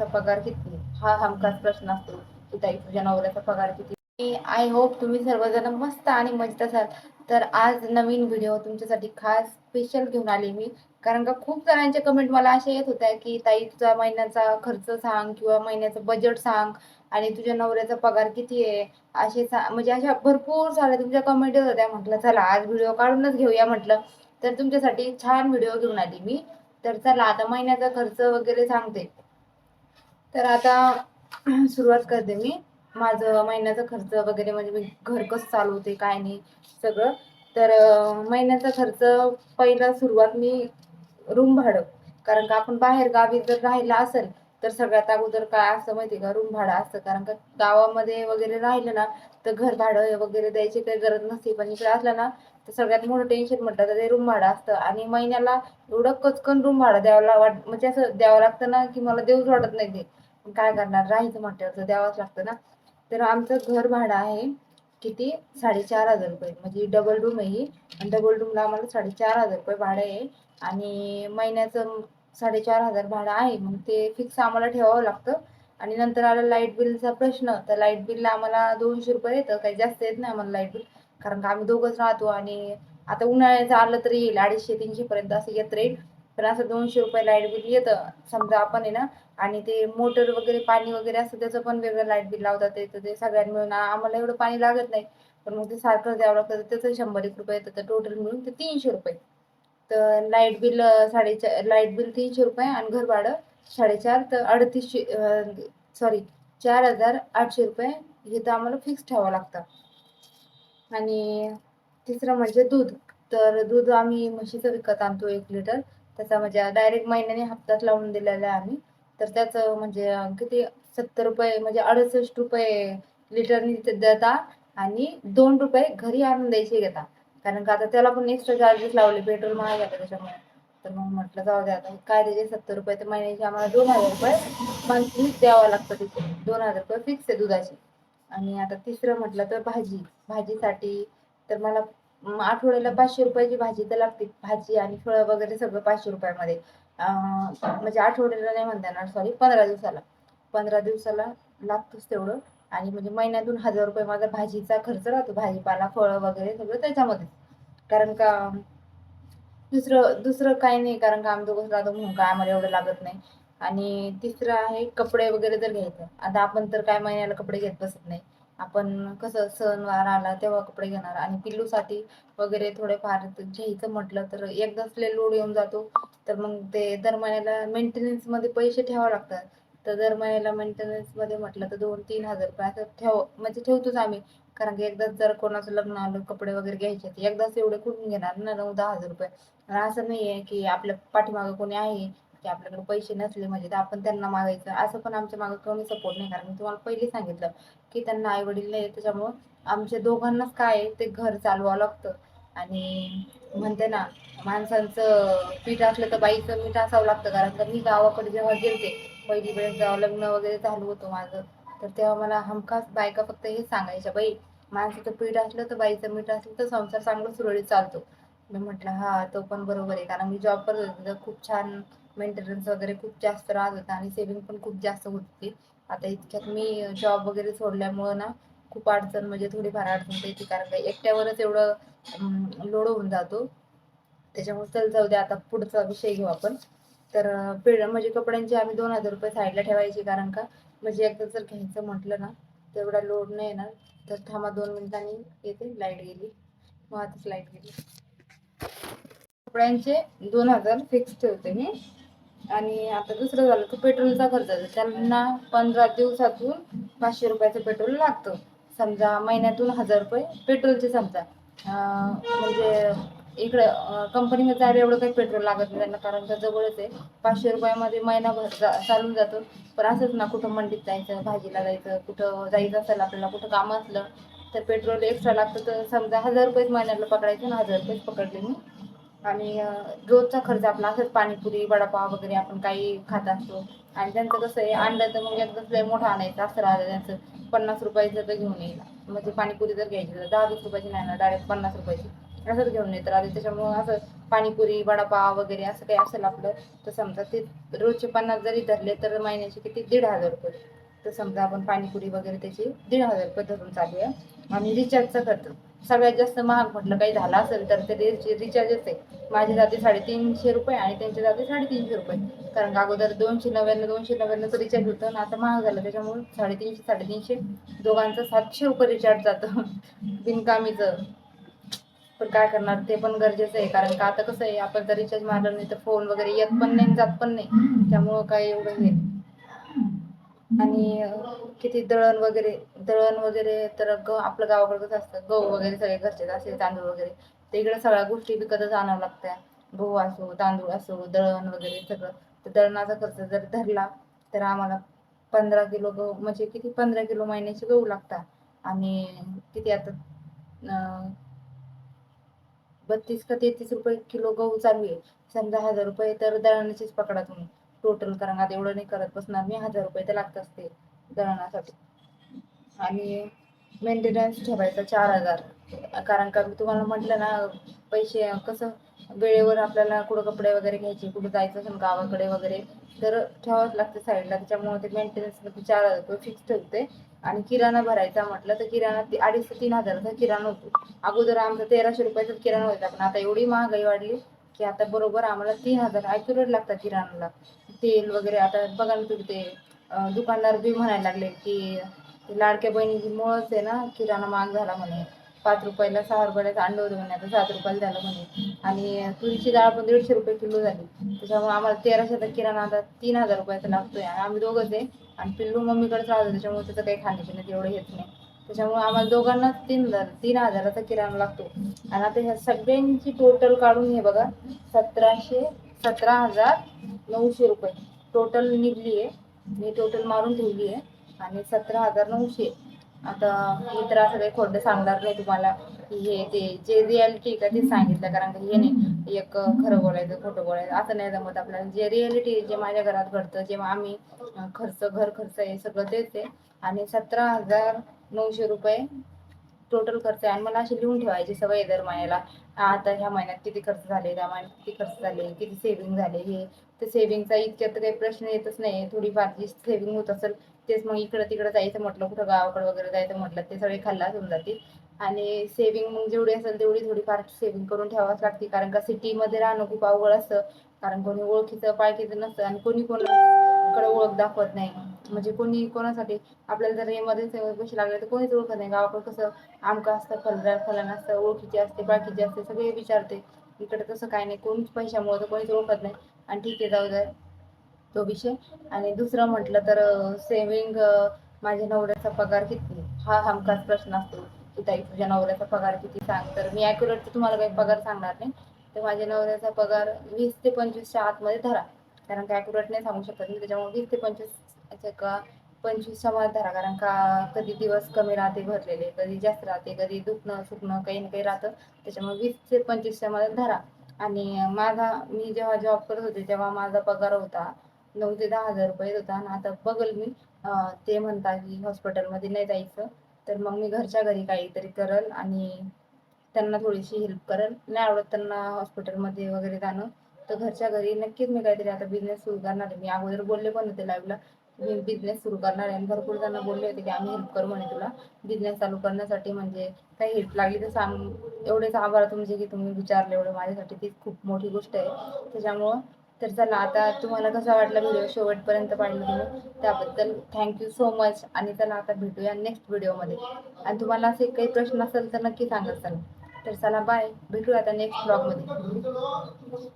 नवऱ्याचा पगार किती? हा हमखास प्रश्न असतो की ताई तुझ्या नवऱ्याचा पगार किती? आय होप तुम्ही सर्वजण मस्त आणि मजेत असाल. तर आज नवीन व्हिडिओ तुमच्यासाठी खास स्पेशल घेऊन आले मी. कारण का खूप जणांचे कमेंट मला असे येत होत्या की ताई तुझा महिन्याचा खर्च सांग किंवा महिन्याचं बजेट सांग आणि तुझ्या नवऱ्याचा पगार किती आहे? असे म्हणजे अशा भरपूर साऱ्या तुमच्या कमेंट येत होत्या. म्हटलं चला आज व्हिडिओ काढूनच घेऊया म्हटलं. तर तुमच्यासाठी छान व्हिडिओ घेऊन आली मी. तर चला आता महिन्याचा खर्च वगैरे सांगते. तर आता सुरुवात करते मी. माझं महिन्याचा खर्च वगैरे म्हणजे मी घर कसं चालवते काय नाही सगळं. तर महिन्याचा खर्च पहिला सुरुवात मी रूम भाडं. कारण का आपण बाहेर गावी जर राहिला असेल तर सगळ्यात अगोदर काय असतं माहिती का? रूम भाडं असतं. कारण का गावामध्ये वगैरे राहिलं ना तर घर भाडं वगैरे द्यायची काही गरज नसते. पण इकडे असलं ना तर सगळ्यात मोठं टेन्शन म्हटलं तर ते रूम भाडं असतं. आणि महिन्याला एवढं कचकन रूम भाडं द्यावं वाट म्हणजे असं द्यावं लागतं ना की मला देऊच वाटत नाही ते. काय करणार? राहायचं म्हटलं तर द्यावंच लागतं ना. तर आमचं घर भाडं आहे किती? साडेचार हजार रुपये. म्हणजे डबल रूम आहे ही. आणि डबल रूमला आम्हाला साडेचार हजार रुपये भाडं आहे. आणि महिन्याचं साडेचार हजार भाडं आहे. मग ते फिक्स आम्हाला ठेवावं लागतं. आणि नंतर आलं लाइट बिलचा प्रश्न. तर लाइट बिलला आम्हाला दोनशे रुपये येतं. काही जास्त येत नाही आम्हाला लाइट बिल कारण का आम्ही दोघंच राहतो आणि आता उन्हाळ्याचं आलं तरी येईल अडीचशे तीनशे पर्यंत असं येत राहील. पण असं दोनशे रुपये लाइट बिल येतं समजा आपण आहे ना आणि ते मोटर वगैरे पाणी वगैरे असतं त्याचं पण वेगळं लाइट बिल लावतात ते ते सगळ्यांनी मिळून आम्हाला एवढं पाणी लागत नाही. पण मग ते सारखं द्यावं लागतं त्याचं शंभर एक रुपये येतं तर टोटल मिळून ते तीनशे रुपये. तर लाइट बिल साडेचार लाइट बिल तीनशे रुपये आणि घर भाडं साडेचार तर अडतीसशे सॉरी चार हजार आठशे रुपये हे तर आम्हाला फिक्स ठेवावं लागतं. आणि तिसरं म्हणजे दूध. तर दूध आम्ही म्हशीचं विकत आणतो एक लिटर. त्याचा म्हणजे डायरेक्ट महिन्याने हप्त्यात लावून दिलेला आहे आम्ही. तर त्याचं म्हणजे किती सत्तर रुपये म्हणजे अडुसष्ट रुपये लिटरनी तिथे देता आणि दोन रुपये घरी आणून द्यायचे घेता. कारण का आता त्याला पण एक्स्ट्रा चार्जेस लावले पेट्रोल महाग आहे त्याच्यामुळे. तर मग म्हटलं जाऊ द्या आता काय त्याचे सत्तर रुपये तर महिन्याचे आम्हाला दोन हजार रुपये मंथली द्यावं लागतं तिथे. दोन हजार रुपये फिक्स आहे दुधाचे. आणि आता तिसरं म्हटलं तर भाजी. भाजीसाठी तर मला आठवड्याला पाचशे रुपयाची भाजी तर लागते भाजी आणि फळं वगैरे सगळं पाचशे रुपयामध्ये. म्हणजे आठवड्याला नाही म्हणता येणार सॉरी पंधरा दिवसाला. पंधरा दिवसाला लागतोच तेवढं. आणि म्हणजे महिन्यातून हजार रुपये माझा भाजीचा खर्च राहतो भाजीपाला फळं वगैरे सगळं त्याच्यामध्ये कारण का दुसरं दुसरं काही नाही कारण का आम्ही दोघंच राहतो म्हणून काय आम्हाला एवढं लागत नाही. आणि तिसरं आहे कपडे वगैरे जर घ्यायचं. आता आपण तर काय महिन्याला कपडे घेत बसत नाही. आपण कसं सणवार आला तेव्हा कपडे घेणार. आणि पिल्लूसाठी वगैरे थोडेफार घ्यायचं म्हटलं तर एकदाच लय लोड येऊन जातो. तर मग ते दर महिन्याला मेंटेनन्समध्ये पैसे ठेवावं लागतात. तर दर महिन्याला मेंटेनन्समध्ये म्हटलं तर दोन तीन हजार रुपये असं ठेव म्हणजे ठेवतोच आम्ही. कारण की एकदाच जर कोणाचं लग्न आलं कपडे वगैरे घ्यायचे तर एकदाच एवढे कुठून घेणार ना? नऊ दहा हजार रुपये. असं नाही आहे की आपल्या पाठीमागं कोणी आहे की आपल्याकडे पैसे नसले म्हणजे तर आपण त्यांना मागायचं. असं पण आमच्या मागं कमी सपोर्ट नाही कारण मी तुम्हाला पहिले सांगितलं की त्यांना आई वडील नाही त्याच्यामुळं आमच्या दोघांनाच काय आहे, ते घर चालवावं लागतं. आणि म्हणते ना माणसांचं पीठ असलं तर बाईचं मीठ असावं लागतं. कारण का मी गावाकडे जेव्हा गेलते पहिली वेळेस जेव्हा लग्न वगैरे चालू होतं माझं तर तेव्हा मला हमखास बायका फक्त हेच सांगायच्या बाई माणसाचं पीठ असलं तर बाईचं मीठ असलं तर संसार चांगला सुरळीत चालतो. मी म्हटलं हा तो पण बरोबर आहे. कारण मी जॉब करत होते तर खूप छान मेंटेनन्स वगैरे खूप जास्त राहत होता आणि सेविंग पण खूप जास्त होत होती. आता इतक्यात मी जॉब वगैरे सोडल्यामुळं ना खूप अडचण म्हणजे थोडीफार अडचण येते कारण का एकट्यावरच एवढं लोड होऊन जातो. त्याच्यामुळे चल जाऊ दे आता पुढचा विषय घेऊ आपण. तर अं, पिढ म्हणजे कपड्यांचे आम्ही दोन हजार रुपये साईडला ठेवायचे कारण का? म्हणजे एकदा जर घ्यायचं म्हटलं ना तेवढा लोड नाही येणार तर थांबा दोन मिनिटांनी येते लाइट गेली. मग आताच लाइट गेली. कपड्यांचे दोन हजार फिक्स ठेवते मी. आणि आता दुसरं झालं तर पेट्रोलचा खर्च त्यांना पंधरा दिवसातून पाचशे रुपयाचं पेट्रोल लागतं. समजा महिन्यातून हजार रुपये पेट्रोलचे समजा. म्हणजे इकडं कंपनीमध्ये जायला एवढं काही पेट्रोल लागत नाही त्यांना कारण का जवळच आहे. पाचशे रुपयामध्ये महिनाभर जा चालून जातो. पण असंच ना कुठं मंडीत जायचं भाजीला जायचं कुठं जायचं असेल आपल्याला कुठं काम असलं तर पेट्रोल एक्स्ट्रा लागतं. तर समजा हजार रुपयेच महिन्याला पकडायचं ना हजार रुपयेच पकडले मी. आणि रोजचा खर्च आपला असंच पाणीपुरी वडापाव वगैरे आपण काही खात असतो. आणि त्यांचं कसं आहे आणलं तर मग एकदाच लय मोठं आणायचं असं राहिलं त्यांचं. पन्नास रुपयाचं तर घेऊन येईल म्हणजे पाणीपुरी जर घ्यायची तर दहा वीस रुपयाची नाही ना डायरेक्ट पन्नास रुपयाची. असंच घेऊन येतं. आधी त्याच्यामुळं असं पाणीपुरी वडापाव वगैरे असं काही असेल आपलं तर समजा ते रोजचे पन्नास जरी धरले तर महिन्याचे किती? दीड हजार रुपये. तर समजा आपण पाणीपुरी वगैरे त्याची दीड हजार रुपये धरून चालू आहे. आणि रिचार्जचा खर्च. सगळ्यात जास्त महाग म्हटलं काही झाला असेल तर ते रिचार्जच आहे. माझे जाते साडेतीनशे रुपये आणि त्यांचे जाते साडेतीनशे रुपये. कारण का अगोदर दोनशे नव्याण्णव दोनशे नव्याण्णवचं रिचार्ज होतं आणि आता महाग झालं. त्याच्यामुळे साडेतीनशे साडेतीनशे दोघांचं सातशे रुपये रिचार्ज जातं. बिनकामीचं. पण काय करणार? ते पण गरजेचं आहे. कारण का? आता कसं आहे आपण जर रिचार्ज मारलं नाही तर फोन वगैरे येत पण नाही जात पण नाही. त्यामुळं काय एवढं हे आणि किती दळण वगैरे दळण वगैरे तर ग आपलं गावाकडे कसं असतं. गहू वगैरे सगळे घरचे असे तांदूळ वगैरे. तर इकडे सगळ्या गोष्टी विकतच आणावं लागत्या. गहू असो तांदूळ असो दळण वगैरे सगळं. तर दळणाचा खर्च जर धरला तर आम्हाला पंधरा किलो गहू म्हणजे किती पंधरा किलो महिन्याचे गहू लागतात. आणि किती आता अं, बत्तीस का तेहतीस रुपये किलो गहू चालू आहे. समजा हजार रुपये तर दळणाचीच पकडा तुम्ही. टोटल कारण एवढं नाही करत बसणार. मी हजार रुपये तर लागत असते दळणासाठी. आणि मेंटेनन्स ठेवायचा चार हजार. कारण का मी तुम्हाला म्हटलं ना पैसे कसं वेळेवर आपल्याला कुठं कपडे वगैरे घ्यायचे कुठं जायचं असेल गावाकडे वगैरे तर ठेवावंच लागतं साईडला. त्याच्यामुळे ते मेंटेनन्स चार हजार रुपये फिक्स ठेवते. आणि किराणा भरायचा म्हटलं तर किराणा ते अडीच ते तीन हजाराचा किराणा होतो. अगोदर आमचा तेराशे रुपयाचा किराणा होता पण आता एवढी महागाई वाढली की आता बरोबर आम्हाला तीन हजार ॲक्युरेट लागतात किराणाला. तेल वगैरे आता बघा ना तुम्ही ते दुकानदार बी म्हणायला लागले की ते लाडक्या बहिणीमुळंच आहे ना किराणा महाग झाला म्हणे. पाच रुपयाला सहा रुपयाला अंड होतं म्हणे आता सात रुपयाला झालं म्हणे. आणि तुरीची डाळ पण दीडशे रुपये किलो झाली. त्याच्यामुळे आम्हाला तेराशेचा किराणा आता तीन हजार रुपयाचा लागतोय. आणि आम्ही दोघंच आहे. आणि पिल्लू मम्मीकडेच राहतो त्याच्यामुळे त्याचं काही खाण्यापिण्यात एवढं येत नाही. त्याच्यामुळे आम्हाला दोघांना तीन हजार तीन हजाराचा किराणा लागतो. आणि आता ह्या सगळ्यांची टोटल काढून हे बघा सतराशे सतरा हजार नऊशे रुपये. टोटल निघली आहे. मी टोटल मारून ठेवली आहे. आणि सतरा हजार नऊशे. आता मी तर असं काही खोटं सांगणार नाही तुम्हाला की हे ते जे रियालिटी का ते सांगितलं. कारण की हे नाही. एक खरं बोलायचं खोटं बोलायचं असं नाही जमत आपल्याला. जे रियालिटी जे माझ्या घरात घडतं जेव्हा आम्ही खर्च घर खर्च हे सगळं तेच आहे. आणि सतरा हजार नऊशे रुपये टोटल खर्च आहे. आणि मला अशी लिहून ठेवायची सवय दर महिन्याला आता ह्या महिन्यात किती खर्च झाले त्या महिन्यात किती खर्च झाले किती सेव्हिंग झाले हे? तर सेव्हिंगचा इतक्यात तर काही प्रश्न येतच नाही. थोडीफार जी सेव्हिंग होत असेल तेच मग इकडं तिकडं जायचं म्हटलं कुठं गावाकडे वगैरे जायचं म्हटलं ते सगळे खाल्लाच होऊन जातील. आणि सेव्हिंग मग जेवढी असेल तेवढी थोडीफार सेव्हिंग करून ठेवावंच लागते. कारण का सिटीमध्ये राहणं खूप अवघड असतं. कारण कोणी ओळखीचं पाळखीचं नसतं आणि कोणी कोणाकडे ओळख दाखवत नाही. म्हणजे कोणी कोणासाठी आपल्याला जर इमर्जन्सी पैसे लागले तर कोणीच ओळखत नाही. गावाकडे कसं आमकं असतं फलदार फलान असतं ओळखीचे असते बाकीची असते सगळे विचारते. इकडे तसं काय नाही. कोणीच पैशामुळे तर कोणीच ओळखत नाही. आणि ठीक आहे जाऊ द्या तो विषय. आणि दुसरं म्हटलं तर सेविंग माझ्या नवऱ्याचा पगार किती? हा हमखास प्रश्न असतो. की ताई तुझ्या नवऱ्याचा पगार किती सांग. तर मी ॲक्युरेट तर तुम्हाला काही पगार सांगणार नाही. तर माझ्या नवऱ्याचा पगार वीस ते पंचवीसच्या आतमध्ये धरा. कारण का ॲक्युरेट नाही सांगू शकत मी त्याच्यामुळे वीस ते पंचवीस का? पंचवीसावा धरा कारण का कधी दिवस कमी राहते भरलेले कधी जास्त राहते कधी दुखणं सुकणं काही ना काही राहतं. त्याच्यामुळे वीस ते पंचवीसच्या धरा. आणि माझा मी जेव्हा जॉब करत होते तेव्हा माझा पगार होता नऊ ते दहा हजार रुपये होता. आणि आता बघल मी ते म्हणता की हॉस्पिटलमध्ये नाही जायचं. तर मग मी घरच्या घरी काहीतरी करल आणि त्यांना थोडीशी हेल्प करल. नाही आवडत त्यांना हॉस्पिटलमध्ये वगैरे जाणं तर घरच्या घरी नक्कीच मी काहीतरी आता बिझनेस सुरू करणार आहे. मी अगोदर बोलले पण होते लाईव्हला मी बिझनेस सुरू करणार. आहे आणि भरपूर जण बोलले होते की आम्ही हेल्प करू म्हणे तुला. बिझनेस चालू करण्यासाठी म्हणजे काही हेल्प लागली तर सांग. एवढेच आभार तुमचे की तुम्ही विचारले एवढं माझ्यासाठी. ती खूप मोठी गोष्ट आहे. त्याच्यामुळं तर चला आता तुम्हाला कसा वाटला व्हिडिओ शेवटपर्यंत पाहिलं तुम्ही? त्याबद्दल थँक्यू सो मच आणि चला आता भेटूया नेक्स्ट व्हिडिओमध्ये आणि तुम्हाला असे काही प्रश्न असेल तर नक्की सांगत चला. तर चला बाय भेटूया आता नेक्स्ट ब्लॉगमध्ये